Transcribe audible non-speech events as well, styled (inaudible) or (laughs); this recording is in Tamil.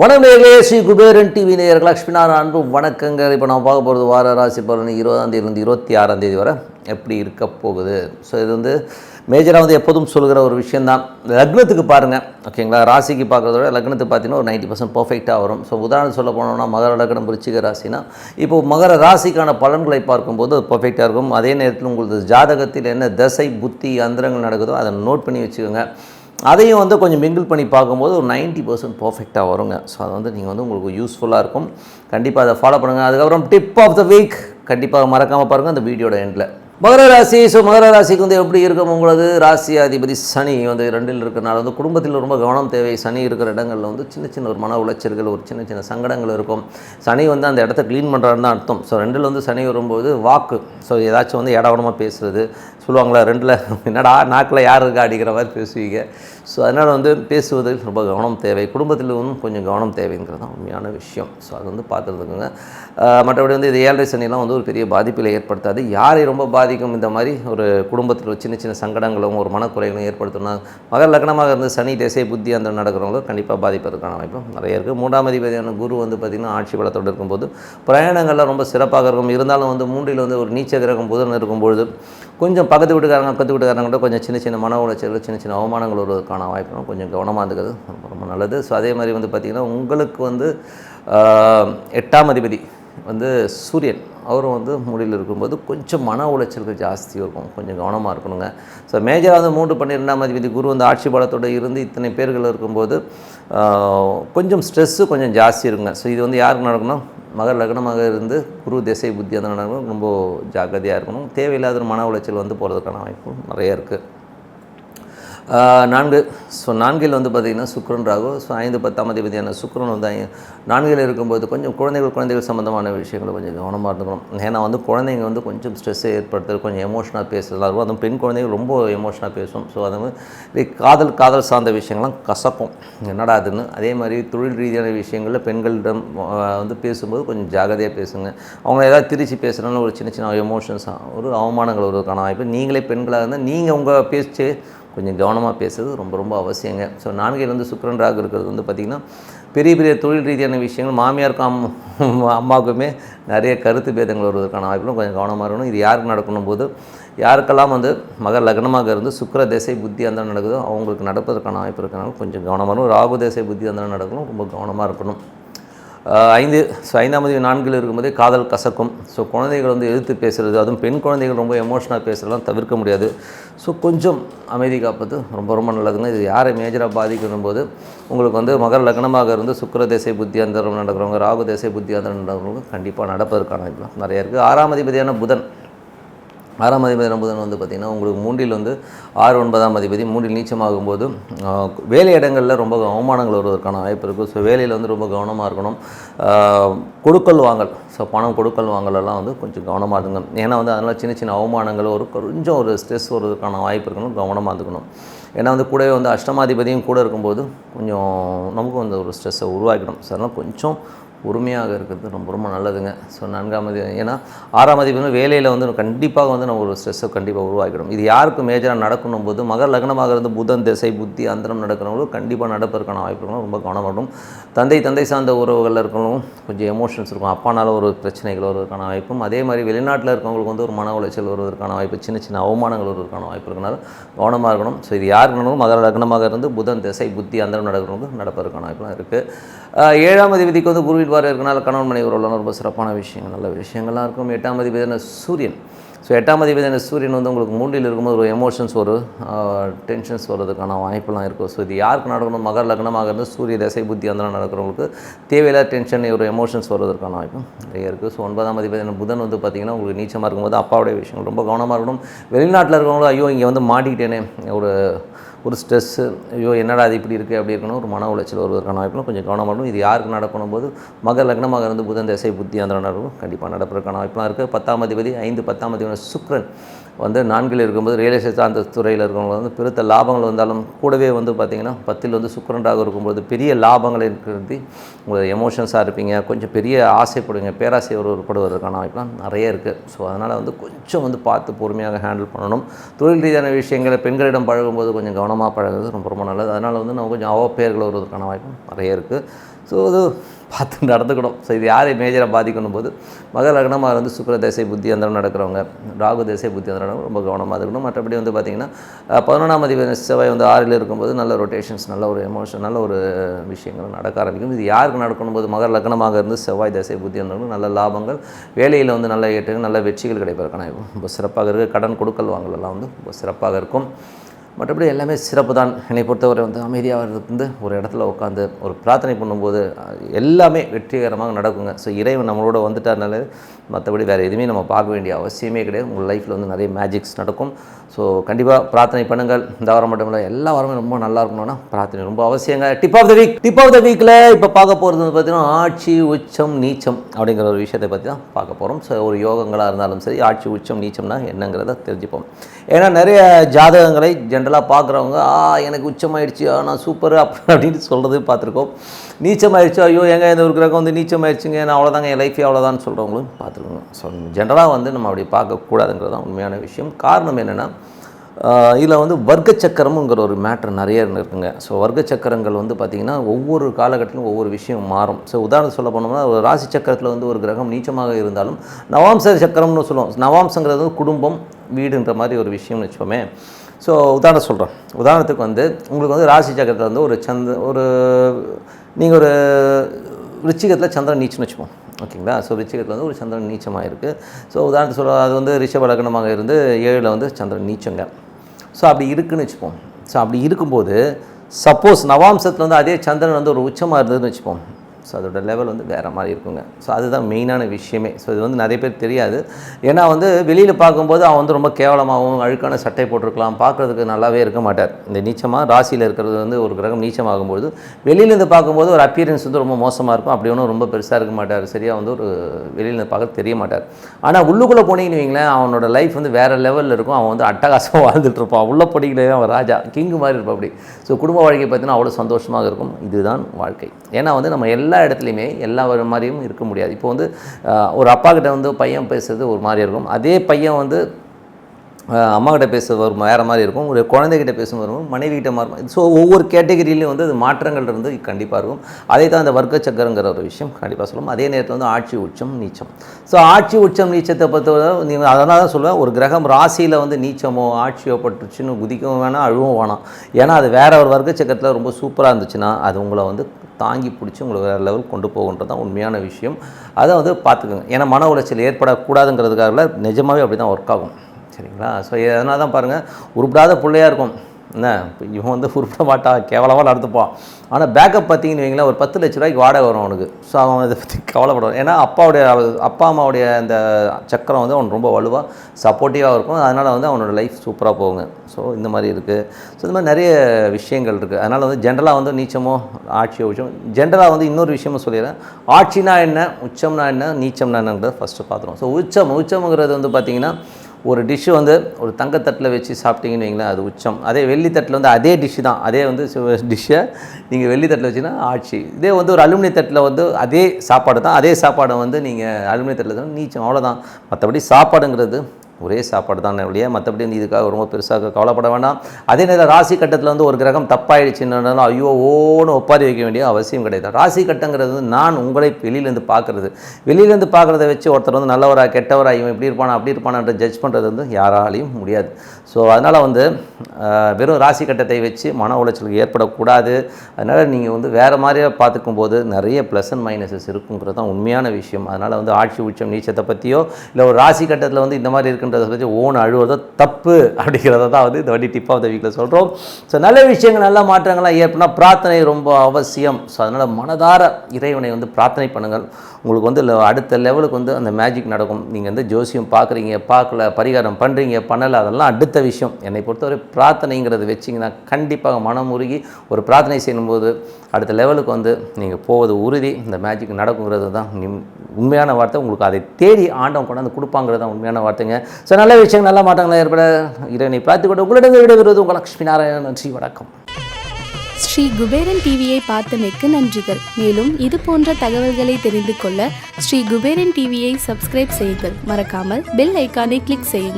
வணக்கம் நேர்களே ஸ்ரீ குபேரன் டிவி நேயர்கள் லக்ஷ்மிநாராயண அன்பு வணக்கங்கள். இப்போ நான் பார்க்க போகிறது வார ராசி பலன் இருபதாம் தேதியிலிருந்து இருபத்தி ஆறாம் தேதி வரை எப்படி இருக்க போகுது? ஸோ இது வந்து மேஜராக வந்து எப்போதும் சொல்கிற ஒரு விஷயந்தான். லக்னத்துக்கு பாருங்கள் ஓகேங்களா? ராசிக்கு பார்க்குறத விட லக்னத்துக்கு பார்த்தீங்கன்னா ஒரு நைன்ட்டி பர்சன்ட் பர்ஃபெக்டாக வரும். ஸோ உதாரணம் சொல்ல போனோம்னா மகர லக்னம் விருச்சிக ராசினா இப்போ மகர ராசிக்கான பலன்களை பார்க்கும்போது பர்ஃபெக்டாக இருக்கும். அதே நேரத்தில் உங்களுக்கு ஜாதகத்தில் என்ன தசை புத்தி அந்தரங்கள் நடக்குதோ அதை நோட் பண்ணி வச்சுக்கோங்க. அதையும் வந்து கொஞ்சம் மிங்கிள் பண்ணி பார்க்கும்போது ஒரு நைன்ட்டி பர்சன்ட் பர்ஃபெக்டாக வருங்க. ஸோ அது வந்து நீங்கள் வந்து உங்களுக்கு யூஸ்ஃபுல்லாக இருக்கும். கண்டிப்பாக அதை ஃபாலோ பண்ணுங்கள் அதுக்கப்புறம் டிப் ஆஃப் த வீக் கண்டிப்பாக மறக்காமல் பாருங்கள் அந்த வீடியோட எண்டில் மகர ராசி ஸோ மகர ராசிக்கு வந்து எப்படி இருக்கும் உங்களது? ராசி அதிபதி சனி வந்து ரெண்டில் இருக்கிறனால வந்து குடும்பத்தில் ரொம்ப கவனம் தேவை. சனி இருக்கிற இடங்களில் வந்து சின்ன சின்ன ஒரு மன உளைச்சல்கள் ஒரு சின்ன சின்ன சங்கடங்கள் இருக்கும். சனி வந்து அந்த இடத்த க்ளீன் பண்ணுறாருன்னு தான் அர்த்தம். ஸோ ரெண்டில் வந்து சனி வரும்போது வாக்கு. ஸோ ஏதாச்சும் வந்து இடவனமாக பேசுகிறது சொல்லுவாங்களா ரெண்டில் என்னடா நாக்கில் யார் இருக்கா அடிக்கிற மாதிரி பேசுவீங்க. ஸோ அதனால் வந்து பேசுவதில் ரொம்ப கவனம் தேவை. குடும்பத்தில் வந்து கொஞ்சம் கவனம் தேவைங்கிறது தான் உண்மையான விஷயம். ஸோ அது வந்து பார்த்துருந்துக்குங்க. மற்றபடி வந்து இது ஏழரை சனிலாம் வந்து ஒரு பெரிய பாதிப்பில் ஏற்படுத்தாது. யாரை ரொம்ப பாதிக்கும் இந்த மாதிரி ஒரு குடும்பத்தில் ஒரு சின்ன சின்ன சங்கடங்களும் ஒரு மனக்குறைகளும் ஏற்படுத்தினா மகர் லக்னமாக இருந்து சனி திசை புத்தி அந்த நடக்கிறவங்களும் கண்டிப்பாக பாதிப்பதற்கான வாய்ப்பு நிறைய இருக்குது மூன்றாம் அதிபதியான குரு வந்து பார்த்திங்கன்னா ஆட்சி பலத்தோடு இருக்கும்போது பிரயாணங்கள்லாம் ரொம்ப சிறப்பாக இருக்கும். இருந்தாலும் வந்து மூன்றில் வந்து ஒரு நீச்ச கிரகம் புதன் இருக்கும்பொழுது கொஞ்சம் பக்கத்து வீட்டுக்காரங்க பக்கத்து வீட்டுக்காரங்கிட்ட கொஞ்சம் சின்ன சின்ன மன உளைச்சல்கள் சின்ன சின்ன அவமானங்கள் வருவதற்கான வாய்ப்பு கொஞ்சம் கவனமாக இருந்துக்கிறது ரொம்ப நல்லது. ஸோ அதே மாதிரி வந்து பார்த்திங்கன்னா உங்களுக்கு வந்து எட்டாம் அதிபதி வந்து சூரியன். அவரும் வந்து மூடியில் இருக்கும்போது கொஞ்சம் மன உளைச்சல்கள் ஜாஸ்தியாக இருக்கும். கொஞ்சம் கவனமாக இருக்கணுங்க. ஸோ மேஜராக வந்து மூன்று பன்னிரெண்டாம் அதிபதி குரு வந்து ஆட்சி பலத்தோடு இருந்து இத்தனை பேர்கள் இருக்கும்போது கொஞ்சம் ஸ்ட்ரெஸ்ஸு கொஞ்சம் ஜாஸ்தி இருக்குங்க. ஸோ இது வந்து யாருக்கு நடக்கணும்? மகர் லக்னமாக இருந்து குரு திசை புத்தி அந்த நடக்கணும். ரொம்ப ஜாக்கிரதையாக இருக்கணும். தேவையில்லாத ஒரு மன உளைச்சல் வந்து போகிறதுக்கான வாய்ப்பு நிறைய இருக்குது நான்கு ஸோ நான்கில் வந்து பார்த்திங்கன்னா சுக்ரன் ராகு ஸோ ஐந்து பத்தாம் அதிபதியான சுக்ரன் வந்து நான்கில் இருக்கும்போது கொஞ்சம் குழந்தைகள் குழந்தைகள் சம்மந்தமான விஷயங்களை கொஞ்சம் கவனமாக இருந்துக்கணும். ஏன்னா வந்து குழந்தைங்க வந்து கொஞ்சம் ஸ்ட்ரெஸ்ஸை ஏற்படுத்துறது கொஞ்சம் எமோஷனாக பேசுறதா இருக்கும். அதுவும் பெண் குழந்தைகள் ரொம்ப எமோஷனாக பேசும். ஸோ அது மாதிரி காதல் காதல் சார்ந்த விஷயங்கள்லாம் கசக்கும் என்னடா அதுன்னு. அதே மாதிரி தொழில் ரீதியான விஷயங்களில் பெண்களிடம் வந்து பேசும்போது கொஞ்சம் ஜாகிரதையாக பேசுங்க. அவங்க ஏதாவது திருச்சி பேசுகிறனால ஒரு சின்ன சின்ன எமோஷன்ஸ் ஒரு அவமானங்கள் வருவதற்கான வாய்ப்பு. நீங்களே பெண்களாக இருந்தால் நீங்கள் உங்கள் பேச்சு கொஞ்சம் கவனமாக பேசுறது ரொம்ப ரொம்ப அவசியங்க. ஸோ நான்கையில் வந்து ராகு இருக்கிறது வந்து பார்த்திங்கன்னா பெரிய பெரிய தொழில் ரீதியான விஷயங்கள் மாமியாருக்கும் அம் அம்மாவுக்குமே நிறைய கருத்து பேதங்கள் வருவதற்கான வாய்ப்புகளும் கொஞ்சம் கவனமாக இருக்கணும். இது யாருக்கு நடக்கணும் போது யாருக்கெல்லாம் வந்து மகர் லக்னமாக இருந்து சுக்கர தேசை புத்தி அந்த நடக்குதோ அவங்களுக்கு நடப்பதற்கான வாய்ப்பு இருக்கனால கொஞ்சம் கவனமாக இருக்கும் ராகு தேசை புத்தி அந்த நடக்கணும் ரொம்ப கவனமாக இருக்கணும். ஐந்து ஸோ ஐந்தாம் நான்கில் இருக்கும்போதே காதல் கசக்கும். ஸோ குழந்தைகள் வந்து எதிர்த்து பேசுகிறது அதுவும் பெண் குழந்தைகள் ரொம்ப எமோஷனாக பேசுகிறதெல்லாம் தவிர்க்க முடியாது. ஸோ கொஞ்சம் அமைதி காப்பது ரொம்ப ரொம்ப நல்லதுங்க. இது யாரை மேஜராக பாதிக்கணும் போது உங்களுக்கு வந்து மகர லக்னமாக இருந்து சுக்கர தேசை புத்தி நடக்கிறவங்க ராகு தேசை புத்தி நடக்கிறவங்க கண்டிப்பாக நடப்பதற்கான இதெல்லாம் நிறைய இருக்குது ஆறாம் அதிபதியான புதன் ஆறாம் அதிபதி புதன் வந்து பார்த்திங்கன்னா உங்களுக்கு மூன்றில் வந்து ஆறு ஒன்பதாம் அதிபதி மூன்றில் நீச்சமாகும் போது வேலை இடங்களில் ரொம்ப அவமானங்கள் வருவதற்கான வாய்ப்பு இருக்குது ஸோ வேலையில் வந்து ரொம்ப கவனமாக இருக்கணும். கொடுக்கல் வாங்கல். ஸோ பணம் கொடுக்கல் வாங்கலெல்லாம் வந்து கொஞ்சம் கவனமாக இருங்க ஏன்னா வந்து அதனால் சின்ன சின்ன அவமானங்கள் ஒரு கொஞ்சம் ஒரு ஸ்ட்ரெஸ் வருவதற்கான வாய்ப்பு இருக்கணும். கவனமாக இருந்துக்கணும். ஏன்னா வந்து கூடவே வந்து அஷ்டமாதிபதியும் கூட இருக்கும்போது கொஞ்சம் நமக்கும் வந்து ஒரு ஸ்ட்ரெஸ்ஸை உருவாக்கிடும். ஸோ அதனால் கொஞ்சம் பொறுமையாக இருக்கிறது. ரொம்ப ரொம்ப நல்லதுங்க. ஸோ நான்காம் அதிபதி ஏன்னா ஆறாம் மதிப்பு வேலையில் வந்து கண்டிப்பாக வந்து நம்ம ஒரு ஸ்ட்ரெஸ்ஸை கண்டிப்பாக உருவாக்கிடும். இது யாருக்கு மேஜராக நடக்கணும் போது மகர் லக்னமாக இருந்து புதன் திசை புத்தி அந்தரம் நடக்கிறவங்களும் கண்டிப்பாக நடப்பதற்கான வாய்ப்புகளும் ரொம்ப கவனமாக தந்தை தந்தை சார்ந்த உறவுகளில் இருக்கணும் கொஞ்சம் எமோஷன்ஸ் இருக்கும். அப்பானால ஒரு பிரச்சனைகள் வருவதற்கான வாய்ப்பும் அதே மாதிரி வெளிநாட்டில் இருக்கவங்களுக்கு வந்து ஒரு மன உளைச்சல் வருவதற்கான வாய்ப்பு சின்ன சின்ன அவமானங்கள் வருவதற்கான வாய்ப்பு இருக்கனால கவனமாக இருக்கணும். ஸோ இது யாருக்கு நடக்கணும்? மகர லக்னமாக இருந்து புதன் திசை புத்தி அந்தரம் நடக்கிறவங்களுக்கு நடப்பதற்கான வாய்ப்புலாம் இருக்குது ஏழாம் அதிபதிக்கு வந்து குருவில் வாரம் இருக்கனால கணவன் மனைவி உறவுலாம் ரொம்ப சிறப்பான விஷயங்கள் நல்ல விஷயங்கள்லாம் இருக்கும். எட்டாம் அதிபதியான சூரியன். ஸோ எட்டாம் அதிபதியான சூரியன் வந்து உங்களுக்கு மூன்றில் இருக்கும்போது ஒரு எமோஷன்ஸ் ஒரு டென்ஷன்ஸ் வர்றதுக்கான வாய்ப்பெல்லாம் இருக்கும். ஸோ இது யாருக்கு நடக்கணும்? மகர் லக்னமாக இருந்து சூரிய தசை புத்தி அந்த நடக்கிறவங்களுக்கு தேவையில்லாத டென்ஷன் ஒரு எமோஷன்ஸ் வர்றதுக்கான வாய்ப்பு நிறைய இருக்குது ஸோ ஒன்பதாம் அதிபதியான புதன் வந்து பார்த்திங்கன்னா உங்களுக்கு நீச்சமாக இருக்கும்போது அப்பாவுடைய விஷயங்கள் ரொம்ப கவனமாக இருக்கணும். வெளிநாட்டில் இருக்கிறவங்களும் ஐயோ இங்கே வந்து மாட்டிக்கிட்டேனே ஒரு ஒரு ஸ்ட்ரெஸ்ஸு ஐயோ என்னடா அது இப்படி இருக்குது அப்படி இருக்கணும். ஒரு மன உளைச்சல் வருவதற்கான வாய்ப்புகளும் கொஞ்சம் கவனமாக இருக்கணும். இது யாருக்கு நடக்கணும் போது? மகர் லக்னமாக இருந்து புதன் திசை புத்தி அந்த நடக்கும் கண்டிப்பாக நடப்பதற்கான வாய்ப்புலாம் இருக்குது பத்தாம் அதிபதி ஐந்து பத்தாம் அதிபதி சுக்ரன் வந்து நான்கில் இருக்கும்போது ரியல் எஸ்டேட் சார்ந்த துறையில் இருக்கிறவங்க வந்து பெருத்த லாபங்கள் வந்தாலும் கூடவே வந்து பார்த்திங்கன்னா பத்தில் வந்து சுக்கரண்டாக இருக்கும்போது பெரிய லாபங்கள் இருக்கிறது உங்கள் எமோஷன்ஸாக இருப்பீங்க. கொஞ்சம் பெரிய ஆசைப்படுவீங்க. பேராசை ஒருப்படுவதற்கான வாய்ப்புலாம் நிறைய இருக்குது ஸோ அதனால் வந்து கொஞ்சம் வந்து பார்த்து பொறுமையாக ஹேண்டில் பண்ணணும். தொழில் ரீதியான விஷயங்களை பெண்களிடம் பழகும்போது கொஞ்சம் கவனமாக பழகுறது ரொம்ப ரொம்ப நல்லது. அதனால் வந்து நம்ம கொஞ்சம் அவப்பெயர்கள் வருவதற்கான வாய்ப்பும் நிறைய இருக்குது ஸோ அது பார்த்து நடந்துக்கணும். ஸோ இது யாரை மேஜராக பாதிக்கணும் போது மக லக்னமாக வந்து சுக்கர தேசை புத்தி அந்த நடக்கிறவங்க ராகு தேசை புத்தி அந்த ரொம்ப கவனமாக இருக்கணும். மற்றபடி வந்து பார்த்திங்கன்னா பதினொன்றாம் அதிபதி செவ்வாய் வந்து ஆறில் இருக்கும்போது நல்ல ரொட்டேஷன்ஸ் நல்ல ஒரு எமோஷன் நல்ல ஒரு விஷயங்கள் நடக்க ஆரம்பிக்கும். இது யாருக்கு நடக்கணும் போது மகர் லக்னமாக இருந்து செவ்வாய் தேசை புத்தி அந்தரம் நல்ல லாபங்கள் வேலையில் வந்து நல்ல ஏற்று நல்ல வெற்றிகள் கிடைப்பதற்கான ரொம்ப சிறப்பாக இருக்குது கடன் கொடுக்கல் வாங்கலாம் வந்து ரொம்ப சிறப்பாக இருக்கும். மற்றபடி எல்லாமே சிறப்பு தான் என்னை பொறுத்தவரை வந்து அமைதியாக இருந்து ஒரு இடத்துல உட்காந்து ஒரு பிரார்த்தனை பண்ணும்போது எல்லாமே வெற்றிகரமாக நடக்குங்க. ஸோ இறைவன் நம்மளோட வந்துட்டாருனால மற்றபடி வேறு எதுவுமே நம்ம பார்க்க வேண்டிய அவசியமே கிடையாது. உங்கள் லைஃப்பில் வந்து நிறைய மேஜிக்ஸ் நடக்கும். ஸோ கண்டிப்பாக பிரார்த்தனை பண்ணுங்கள். இந்த வாரம் மட்டும் இல்லை எல்லா வாரமும் ரொம்ப நல்லா இருக்கணும்னா பிரார்த்தனை ரொம்ப அவசியங்க. Tip of the week tip of the வீக்கில் இப்போ பார்க்க போகிறது வந்து பார்த்திங்கன்னா ஆட்சி உச்சம் நீச்சம் அப்படிங்கிற ஒரு விஷயத்தை பற்றி தான் பார்க்க போகிறோம் ஸோ ஒரு யோகங்களாக இருந்தாலும் சரி ஆட்சி உச்சம் நீச்சம்னா என்னங்கிறத தெரிஞ்சுப்போம். ஏன்னா நிறைய ஜாதகங்களை ஜென் ஜென்ரலாக பார்க்குறவங்க ஆ எனக்கு உச்சமாயிடுச்சு ஆ நான் சூப்பர் அப்படி அப்படின்னு சொல்கிறது பார்த்துருக்கோம். நீச்சமாயிடுச்சு ஐயோ எங்கே இந்த ஒரு கிரகம் வந்து நீச்சமாயிடுச்சுங்க நான் அவ்வளோதாங்க என் லைஃபே அவ்வளோதான் சொல்கிறவங்களும் பார்த்துருக்கோம். ஸோ ஜென்ரலாக வந்து நம்ம அப்படி பார்க்கக்கூடாதுங்கிறது தான் உண்மையான விஷயம். காரணம் என்னென்னா இதில் வந்து வர்க்க சக்கரமுங்கிற ஒரு மேட்ரு நிறைய இருக்குங்க. ஸோ வர்க்க சக்கரங்கள் வந்து பார்த்திங்கன்னா ஒவ்வொரு காலகட்டத்திலும் ஒவ்வொரு விஷயம் மாறும். ஸோ உதாரணம் சொல்ல போனோம்னா ஒரு ராசி சக்கரத்தில் வந்து ஒரு கிரகம் நீச்சமாக இருந்தாலும் நவாம்ச சக்கரம்னு சொல்லுவோம். நவாம்சங்கிறது குடும்பம் வீடுன்ற மாதிரி ஒரு விஷயம்னு வச்சுப்போமே ஸோ உதாரணம் சொல்கிறேன் உதாரணத்துக்கு வந்து உங்களுக்கு வந்து ராசி சக்கரத்தில் வந்து ஒரு சந்த ஒரு நீங்கள் ஒரு ரிச்சிகத்தில் சந்திரன் நீச்சுன்னு வச்சுப்போம். ஓகேங்களா? ஸோ ரிச்சிகத்தில் வந்து ஒரு சந்திரன் நீச்சமாக இருக்குது ஸோ உதாரணத்துக்கு சொல்ல அது வந்து ரிஷப லக்னமாக இருந்து ஏழில் வந்து சந்திரன் நீச்சங்க. ஸோ அப்படி இருக்குன்னு வச்சுப்போம். ஸோ அப்படி இருக்கும்போது சப்போஸ் நவாம்சத்தில் வந்து அதே சந்திரன் வந்து ஒரு உச்சமாக இருந்ததுன்னு வச்சுப்போம். ஸோ அதோட லெவல் வந்து வேறு மாதிரி இருக்குங்க. ஸோ அதுதான் மெயினான விஷயமே. ஸோ இது வந்து நிறைய பேர் தெரியாது. ஏன்னா வந்து வெளியில் பார்க்கும்போது அவன் வந்து ரொம்ப கேவலமாகவும் அழுக்கான சட்டை போட்டிருக்கலாம். பார்க்குறதுக்கு நல்லாவே இருக்க மாட்டார். இந்த நீச்சமாக ராசியில் இருக்கிறது வந்து ஒரு கிரகம் நீச்சமாகும்போது வெளியிலேருந்து பார்க்கும்போது ஒரு அப்பியரன்ஸ் வந்து ரொம்ப மோசமாக இருக்கும். அப்படி ஒன்றும் ரொம்ப பெருசாக இருக்க மாட்டார். சரியாக வந்து ஒரு வெளியிலேருந்து பார்க்க தெரிய மாட்டார். ஆனால் உள்ளுக்குள்ளே போனீங்கன்னு வைங்களேன் அவனோட லைஃப் வந்து வேறு லெவலில் இருக்கும். அவன் வந்து அட்டகாசமாக (laughs) வாழ்ந்துட்டுருப்பான் உள்ள போனீங்களே அவன் ராஜா கிங்கு மாதிரி இருப்பான் அப்படி. ஸோ குடும்ப வாழ்க்கை பார்த்தீங்கன்னா அவ்வளோ சந்தோஷமாக இருக்கும். இதுதான் வாழ்க்கை. ஏன்னா வந்து நம்ம எல்லா எல்லா இடத்துலையுமே எல்லா ஒரு மாதிரியும் இருக்க முடியாது. இப்போ வந்து ஒரு அப்பா கிட்ட வந்து பையன் பேசுறது ஒரு மாதிரி இருக்கும். அதே பையன் வந்து அம்மாக்கிட்ட பேச வரும் வேறு மாதிரி இருக்கும். ஒரு குழந்தைகிட்ட பேசும் வரும் மனைவிக்கிட்ட மாறும் ஸோ ஒவ்வொரு கேட்டகரியிலையும் வந்து அது மாற்றங்கள் இருந்து கண்டிப்பாக இருக்கும். அதே தான் அந்த வர்க்க சக்கரங்கிற ஒரு விஷயம் கண்டிப்பாக சொல்லும். அதே நேரத்தில் வந்து ஆட்சி உச்சம் நீச்சம். ஸோ ஆட்சி உச்சம் நீச்சத்தை பொறுத்தவரை நீங்கள் அதனால தான் சொல்லுவேன் ஒரு கிரகம் ராசியில் வந்து நீச்சமோ ஆட்சியோ பட்டுச்சுன்னு குதிக்கவும் வேணாம் அழுவும் வேணாம். ஏன்னா அது வேற ஒரு வர்க்க சக்கரத்தில் ரொம்ப சூப்பராக இருந்துச்சுன்னா அது உங்களை வந்து தாங்கி பிடிச்சி உங்களை வேறு லெவல் கொண்டு போகுன்றது தான் உண்மையான விஷயம். அதை வந்து பார்த்துக்கோங்க. ஏன்னா மன உளைச்சல் ஏற்படக்கூடாதுங்கிறதுக்காக நிஜமாகவே அப்படி தான் ஒர்க் ஆகும். சரிங்களா? ஸோ அதனால தான் பாருங்கள் உருப்பிடாத பிள்ளையாக இருக்கும். என்ன? இப்போ இவன் வந்து உருப்பட மாட்டான் கேவலமாக நடந்துப்பான் ஆனால் பேக்கப் பார்த்தீங்கன்னு வைங்களேன் ஒரு பத்து லட்ச ரூபாய்க்கு வாடகை வரும் அவனுக்கு. ஸோ அவன் இதை பற்றி கவலைப்படுவான் ஏன்னா அப்பாவுடைய அப்பா அம்மாவுடைய அந்த சக்கரம் வந்து அவன் ரொம்ப வலுவாக சப்போர்ட்டிவாக இருக்கும். அதனால் வந்து அவனோட லைஃப் சூப்பராக போகுங்க. ஸோ இந்த மாதிரி இருக்குது ஸோ இந்த மாதிரி நிறைய விஷயங்கள் இருக்குது அதனால் வந்து ஜென்ரலாக வந்து நீச்சமோ ஆட்சியோ உச்சம் ஜென்ரலாக வந்து இன்னொரு விஷயமும் சொல்லிடுறேன். ஆட்சினா என்ன உச்சம்னா என்ன நீச்சம்னா என்னங்கிறத ஃபஸ்ட்டு பார்த்துருவோம். ஸோ உச்சம் உச்சம்ங்கிறது வந்து பார்த்திங்கன்னா ஒரு டிஷ்ஷு வந்து ஒரு தங்கத்தட்டில் வச்சு சாப்பிட்டீங்கன்னு வைங்களேன் அது உச்சம். அதே வெள்ளி தட்டில் வந்து அதே டிஷ்ஷு தான். அதே வந்து டிஷ்ஷை நீங்கள் வெள்ளி தட்டில் வச்சிங்கன்னா ஆட்சி. இதே வந்து ஒரு அலுமினிய தட்டில் வந்து அதே சாப்பாடு தான். அதே சாப்பாடை வந்து நீங்கள் அலுமினிய தட்டில் தான் நீச்சம். அவ்வளோதான் மற்றபடி சாப்பாடுங்கிறது ஒரே சாப்பாடு தான் இல்லையா மற்றபடி வந்து இதுக்காக ரொம்ப பெருசாக கவலைப்பட வேண்டாம். அதே நேரம் ராசி கட்டத்தில் வந்து ஒரு கிரகம் தப்பாயிடுச்சுன்னாலும் ஐயோ ஓன்னு ஒப்பாரி வைக்க வேண்டிய அவசியம் கிடையாது. ராசி கட்டங்கிறது நான் உங்களை வெளியிலேருந்து பார்க்குறது வெளியிலேருந்து பார்க்குறத வச்சு ஒருத்தர் வந்து நல்லவரா கெட்டவரா இவன் இப்படி இருப்பானா அப்படி இருப்பானான்ற ஜட்ஜ் பண்ணுறது வந்து யாராலையும் முடியாது. ஸோ அதனால் வந்து வெறும் ராசி கட்டத்தை வச்சு மன உளைச்சலுக்கு ஏற்படக்கூடாது. அதனால் நீங்கள் வந்து வேறு மாதிரியாக பார்த்துக்கும் போது நிறைய ப்ளஸ் அண்ட் மைனஸஸ் இருக்குங்கிறது தான் உண்மையான விஷயம். அதனால் வந்து ஆட்சி உச்சம் நீச்சத்தை பற்றியோ இல்லை ஒரு ராசி கட்டத்தில் வந்து இந்த மாதிரி இருக்கின்றத பற்றி ஓன் அழுவதோ தப்பு அப்படிங்கிறத தான் வந்து இந்த வண்டி டிப் ஆஃப் த வீக்கில் சொல்கிறோம் ஸோ நல்ல விஷயங்கள் நல்ல மாற்றங்கள்லாம் ஏற்பனா பிரார்த்தனை ரொம்ப அவசியம். ஸோ அதனால் மனதார இறைவனை வந்து பிரார்த்தனை பண்ணுங்கள். உங்களுக்கு வந்து அடுத்த லெவலுக்கு வந்து அந்த மேஜிக் நடக்கும். நீங்கள் வந்து ஜோசியம் பார்க்குறீங்க பார்க்கல பரிகாரம் பண்ணுறீங்க பண்ணலை அதெல்லாம் அடுத்த விஷயம். என்னை பொறுத்தவரை பிரார்த்தனைங்கிறது வச்சிங்கன்னா கண்டிப்பாக மனம் உருகி ஒரு பிரார்த்தனை செய்யும்போது அடுத்த லெவலுக்கு வந்து நீங்கள் போவது உறுதி. இந்த மேஜிக் நடக்குங்கிறது தான் உண்மையான வார்த்தை. உங்களுக்கு அதை தேடி ஆண்டவன் கொண்டாந்து கொடுப்பாங்கிறது தான் உண்மையான வார்த்தைங்க. ஸோ நல்ல விஷயங்கள் நல்ல மாற்றங்கள் ஏற்பட இறைவனை பார்த்து கொண்டு உங்களிடம் விடைபெறுவது உங்கள் லட்சுமி நாராயணன். நன்றி வணக்கம். ஸ்ரீ குபேரன் டிவியை பார்த்தமைக்கு நன்றிகள். மேலும் இது போன்ற தகவல்களை தெரிந்து கொள்ள ஸ்ரீ குபேரன் டிவியை சப்ஸ்கிரைப் செய்யுங்கள். மறக்காமல் பெல் ஐக்கானை கிளிக் செய்யுங்கள்.